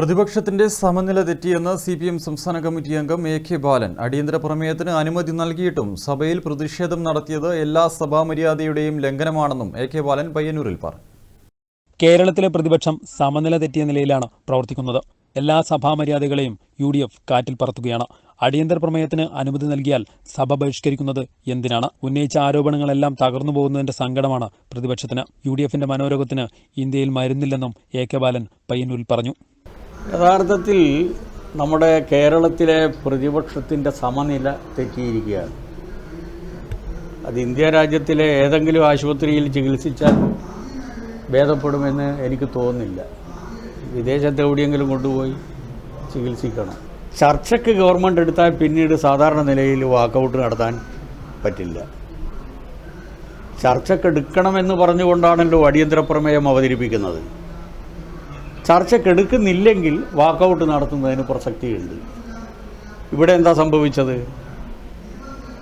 പ്രതിപക്ഷത്തിന്റെ സമനില തെറ്റിയെന്ന് സി പി എം സംസ്ഥാന കമ്മിറ്റി അംഗം എ കെ ബാലൻ അടിയന്തര പ്രമേയത്തിന് അനുമതി നൽകിയിട്ടും സഭയിൽ പ്രതിഷേധം നടത്തിയത് എല്ലാ സഭാമര്യാദയുടെയും ലംഘനമാണെന്നും എ കെ ബാലൻ പയ്യന്നൂരിൽ പറഞ്ഞു. കേരളത്തിലെ പ്രതിപക്ഷം സമനില തെറ്റിയ നിലയിലാണ് പ്രവർത്തിക്കുന്നത്. എല്ലാ സഭാമര്യാദകളെയും യു ഡി എഫ് കാറ്റിൽ പറത്തുകയാണ്. അടിയന്തര പ്രമേയത്തിന് അനുമതി നൽകിയാൽ സഭ ബഹിഷ്കരിക്കുന്നത് എന്തിനാണ്? ഉന്നയിച്ച ആരോപണങ്ങളെല്ലാം തകർന്നു പോകുന്നതിന്റെ സങ്കടമാണ് പ്രതിപക്ഷത്തിന്. യു ഡി എഫിന്റെ മനോരോഗത്തിന് ഇന്ത്യയിൽ മരുന്നില്ലെന്നും എ കെ ബാലൻ പയ്യന്നൂരിൽ പറഞ്ഞു. യഥാർത്ഥത്തിൽ നമ്മുടെ കേരളത്തിലെ പ്രതിപക്ഷത്തിന്റെ സമനില തെറ്റിയിരിക്കുകയാണ്. അത് ഇന്ത്യ രാജ്യത്തിലെ ഏതെങ്കിലും ആശുപത്രിയിൽ ചികിത്സിച്ചാൽ ഭേദപ്പെടുമെന്ന് എനിക്ക് തോന്നുന്നില്ല. വിദേശത്ത് എവിടെയെങ്കിലും കൊണ്ടുപോയി ചികിത്സിക്കണം. ചർച്ചയ്ക്ക് ഗവൺമെന്റ് എടുത്താൽ പിന്നീട് സാധാരണ നിലയിൽ വാക്കൗട്ട് നടത്താൻ പറ്റില്ല. ചർച്ചയ്ക്ക് എടുക്കണമെന്ന് പറഞ്ഞുകൊണ്ടാണല്ലോ അടിയന്തര പ്രമേയം അവതരിപ്പിക്കുന്നത്. ചർച്ചക്കെടുക്കുന്നില്ലെങ്കിൽ വാക്കൗട്ട് നടത്തുന്നതിന് പ്രസക്തിയുണ്ട് ഇവിടെ എന്താ സംഭവിച്ചത്?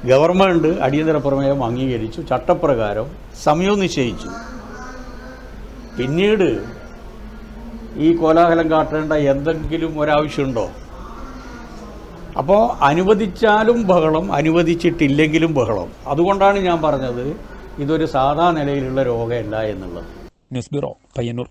ഗവൺമെന്റ് അടിയന്തര പ്രമേയം അംഗീകരിച്ചു ചട്ടപ്രകാരം സമയവും നിശ്ചയിച്ചു. പിന്നീട് ഈ കോലാഹലം കാട്ടേണ്ട എന്തെങ്കിലും ഒരാവശ്യമുണ്ടോ? അപ്പോൾ അനുവദിച്ചാലും ബഹളം അനുവദിച്ചിട്ടില്ലെങ്കിലും ബഹളം. അതുകൊണ്ടാണ് ഞാൻ പറഞ്ഞത് ഇതൊരു സാധാ നിലയിലുള്ള രോഗമല്ല എന്നുള്ളത്. News bureau Payyanur.